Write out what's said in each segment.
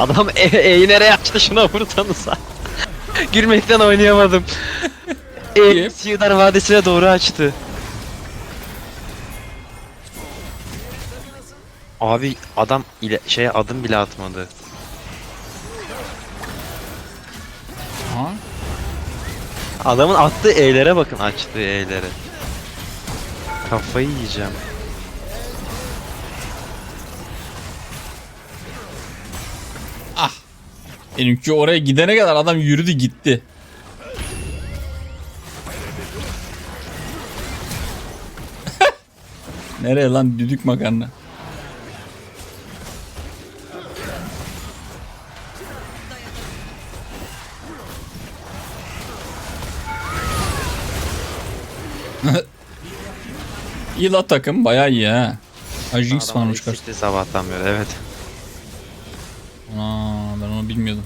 Adam e E'yi nereye açtı şuna vursanıza. Gülmekten oynayamadım. E Siyudar Vadisi'ne doğru açtı. Abi adam ile şeye adım bile atmadı. Aha. Adamın attığı E'lere bakın açtığı E'lere. Kafayı yiyeceğim. Benimki oraya gidene kadar adam yürüdü gitti. Nereye lan düdük makarna? iyi la takım bayağı iyi ha. Adam varmış eksikti sabahtan beri evet. Aa, bilmiyordum.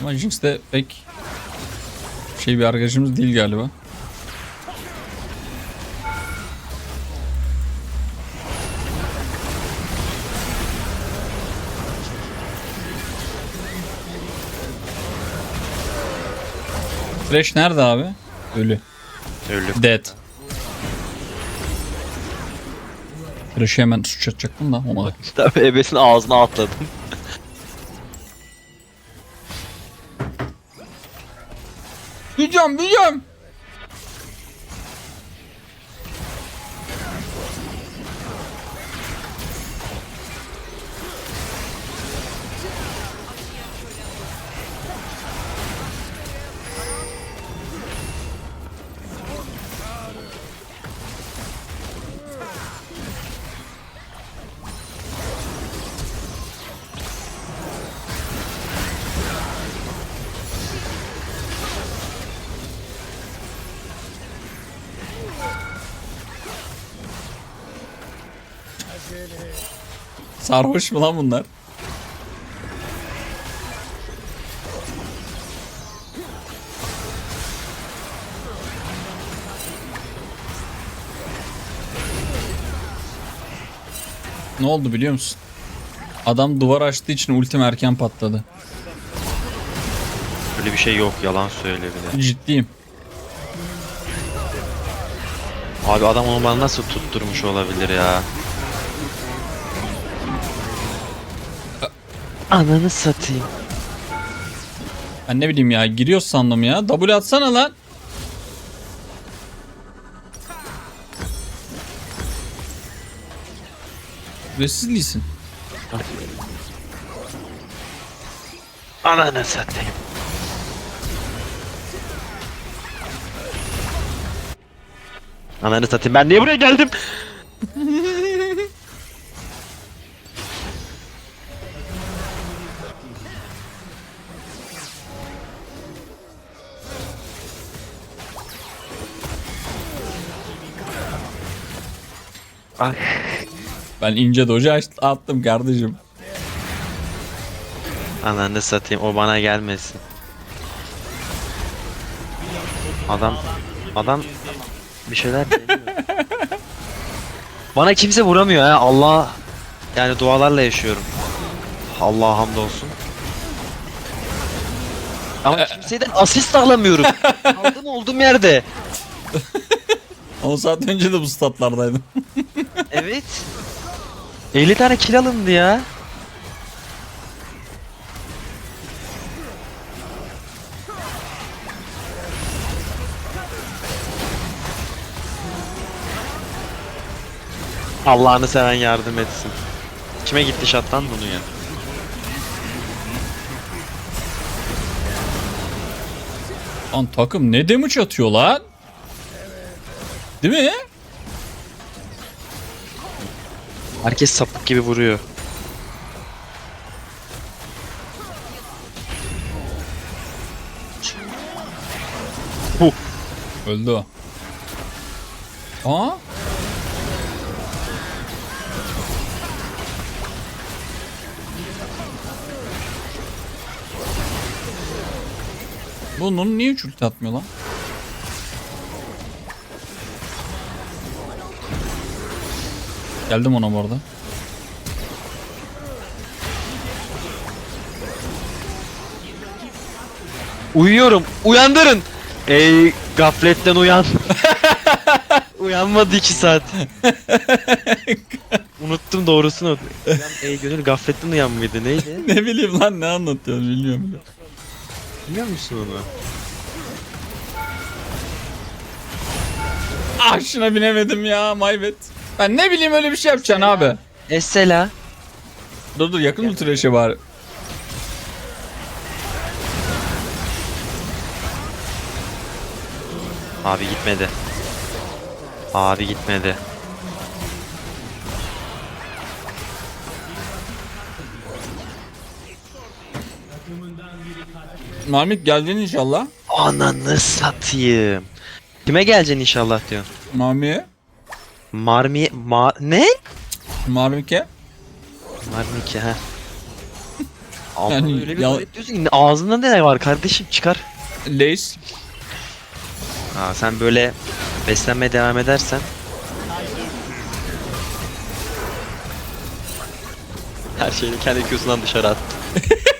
Ama Jinx de pek şey bir arkadaşımız değil galiba. Thresh nerede abi? Ölü. Ölüm. Dead. Thresh'i hemen suç atacaktım da olmadı. Tabii ebesin ağzına atladım. Biliyorum biliyorum. Sarhoş mu lan bunlar? Ne oldu biliyor musun? Adam duvar açtığı için ultim erken patladı. Öyle bir şey yok yalan söyle bir de. Ciddiyim. Abi adam onu bana nasıl tutturmuş olabilir ya? Ananı satayım. Ben ne bileyim ya giriyor sandım ya. W atsana lan. Süresiz değilsin. Ananı satayım. Ananı satayım ben niye buraya geldim? Ben ince doja attım kardeşim. Ananı satayım o bana gelmesin. Adam adam bir şeyler deniyor. bana kimse vuramıyor ha Allah yani dualarla yaşıyorum. Allah'a hamdolsun. Ama kimseden asist alamıyorum. Kaldım olduğum yerde. 10 saat önce de bu statlardaydım. Evet. 50 tane kill alındı ya. Allah'ını seven yardım etsin. Kime gitti şattan bunu ya? Lan takım ne damage atıyor lan? Değil mi? Herkes sapık gibi vuruyor. Öldü o. Aa? Bunun niye üç ulti atmıyor lan? Geldim ona bu arada. Uyuyorum. Uyandırın. Ey gafletten uyan. Uyanmadı iki saat. Unuttum doğrusunu. Ey gönül gafletten uyan mıydı neydi? ne bileyim lan ne anlatıyorsun bilmiyorum. bile. Biliyor musun onu? Ah şuna binemedim ya maybet. Ben ne bileyim öyle bir şey yapacaksın abi. Esela. Dur dur yakın dur trash'e bari. Abi gitmedi. Abi gitmedi. Marmit geldin inşallah. Ananı satayım. Kime geleceksin inşallah diyor. Mami'ye. Marmi... Ma... Ne? Marmike. Marmiki ha. Abi Yani öyle bir ya- garip diyorsun ki ağzında ne var kardeşim çıkar. Lace. Ha sen böyle beslenmeye devam edersen Her şeyini kendi Q'sundan dışarı at.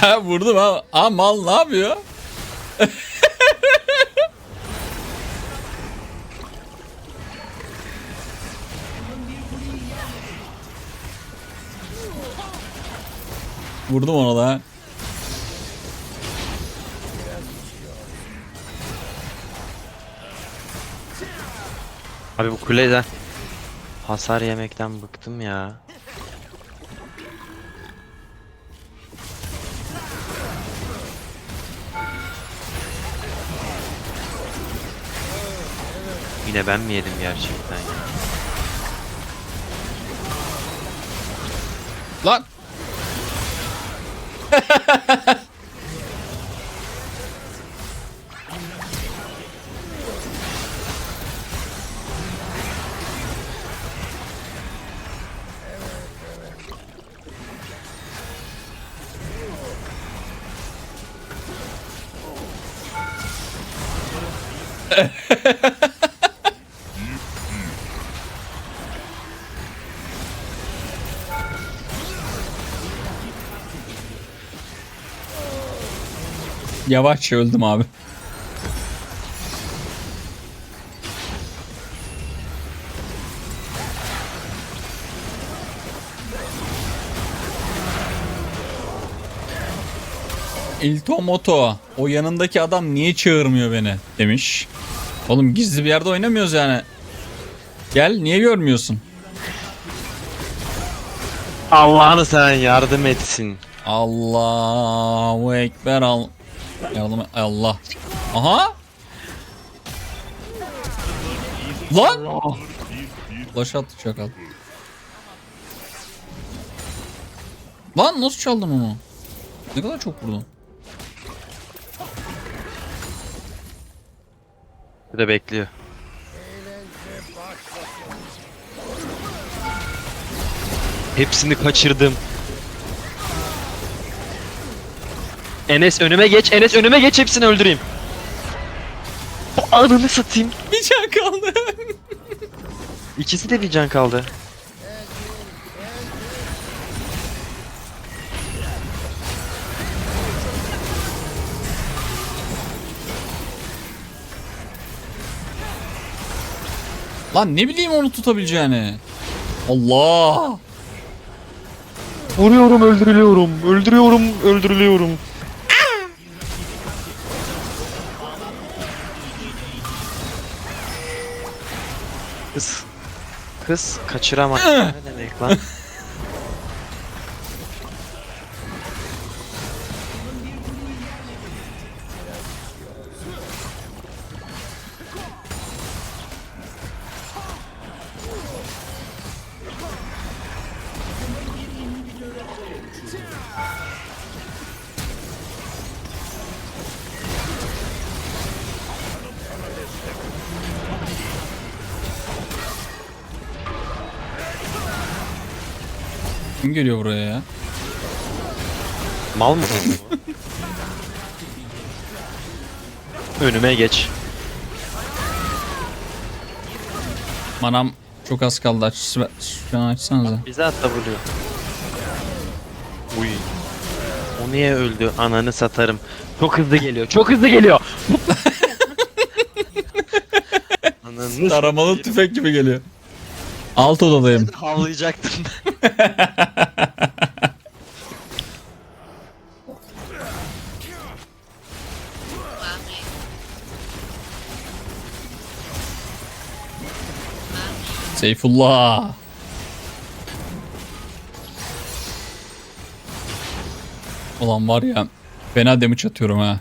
vurdum ha. Aa mal ne yapıyor? Vurdum ona da. Abi bu kuleden hasar yemekten bıktım ya. Yine ben mi yedim gerçekten ya? Lan. Yavaşça öldüm abi. İltomoto. O yanındaki adam niye çağırmıyor beni demiş. Oğlum gizli bir yerde oynamıyoruz yani. Gel niye görmüyorsun? Allah'ını sen yardım etsin. Allahu Ekber al. Yardım Allah. Aha. Lan. Flash attı çakal. Lan nasıl çaldın onu? Ne kadar çok vurdun. Bu da bekliyor. Hepsini kaçırdım. Enes önüme geç, Enes önüme geç hepsini öldüreyim. Ananı satayım. Bir can kaldı. İkisi de bir can kaldı. Lan ne bileyim onu tutabileceğini. Allah. Vuruyorum, öldürülüyorum. Öldürüyorum, öldürülüyorum. Kız. Kız kaçıramaz. ne demek lan? Kim geliyor buraya ya? Mal mısın? Önüme geç. Manam çok az kaldı. Aç, şu an açsanıza. Bize at W. Uy. O niye öldü? Ananı satarım. Çok hızlı geliyor. Çok hızlı geliyor. Ananı Taramalı tüfek gibi geliyor. Alt odadayım. havlayacaktım. Seyfullah. Ulan var ya fena damage atıyorum ha.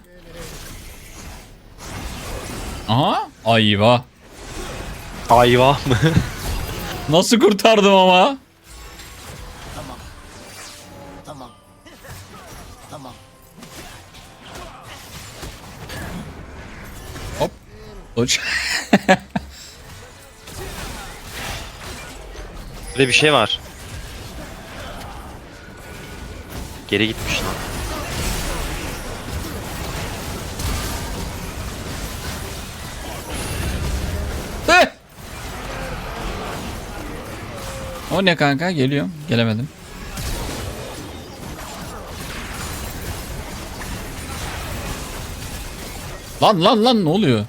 Aha ayva. Ayva mı? Nasıl kurtardım ama? Tamam. Tamam. Hop. Doç. Burada bir şey var. Geri gitmiş lan. O ne kanka geliyor. Gelemedim. Lan lan lan ne oluyor?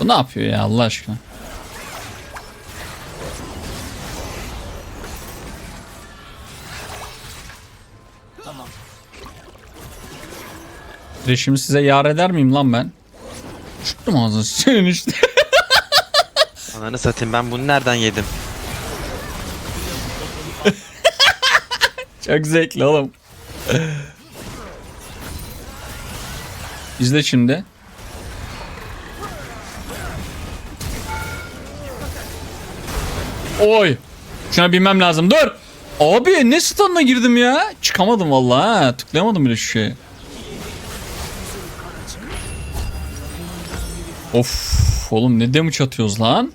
Bu ne yapıyor ya Allah aşkına? Reşimi size yar eder miyim lan ben? Çıktım ağzını senin işte. Ananı satayım ben bunu nereden yedim? Çok zevkli oğlum. İzle şimdi. Oy. Şuna binmem lazım. Dur. Abi ne stun'la girdim ya? Çıkamadım vallahi ha. Tıklayamadım bile şu şeye. Of. Oğlum ne damage atıyoruz lan?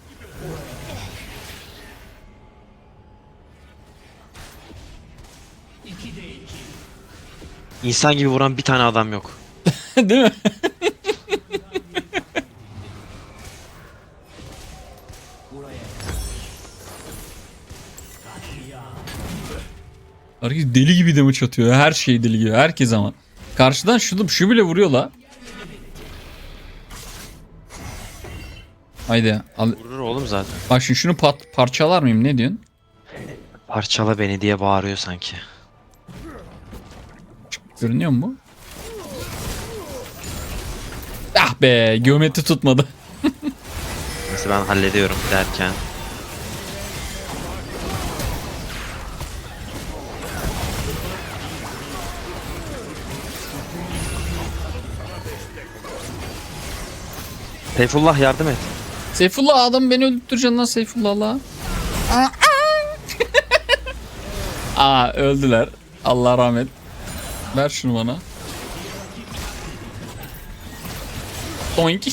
İnsan gibi vuran bir tane adam yok. Değil mi? Herkes deli gibi damage atıyor. Her şey deli gibi. Herkes ama. Karşıdan şu, şu bile vuruyor la. Haydi. Al, Vurur oğlum zaten. bak şimdi şunu pat, parçalar mıyım? Ne diyorsun? Parçala beni diye bağırıyor sanki. Görünüyor mu bu? Ah be geometri tutmadı. Neyse ben hallediyorum derken. Seyfullah yardım et. Seyfullah adam beni öldüreceksin lan Seyfullah la. Aa öldüler. Allah rahmet. Ver şunu bana. Doink.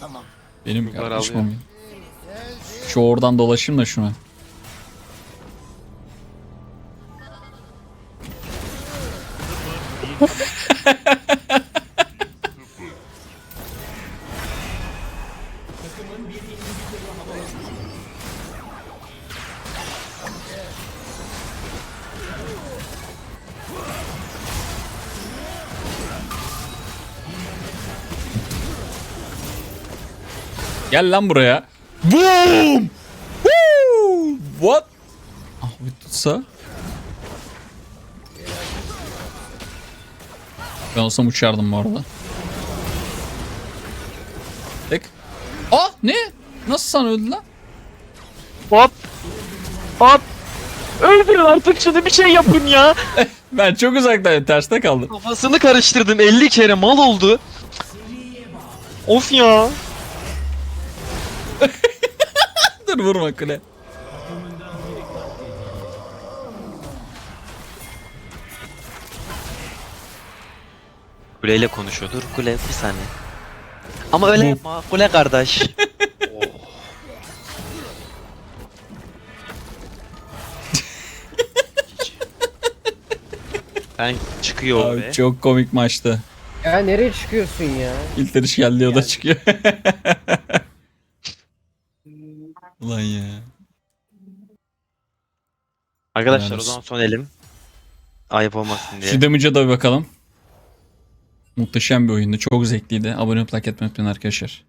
Tamam. Benim Bunlar kardeşim. Şu oradan dolaşayım da şuna. Gel lan buraya. Boom! Woo! What? Ah bir tutsa. Ben olsam uçardım bu arada. Tek. Aa ne? Nasıl sana öldü lan? Hop! Hop! Öldürün artık şunu bir şey yapın ya. Ben çok uzaktayım terste kaldım. Kafasını karıştırdım 50 kere mal oldu. Of ya. Dur vurma kule. Kuleyle konuşuyordur. Kule bir saniye. Ama öyle yapma kule kardeş. ben çıkıyor Abi, be. Çok komik maçtı. Ya nereye çıkıyorsun ya? İlteriş geldi o da çıkıyor. Arkadaşlar Helal o olsun. zaman son elim. Ayıp olmasın diye. Şu damage'a da bir bakalım. Muhteşem bir oyundu. Çok zevkliydi. Abone olup like etmeyi unutmayın arkadaşlar.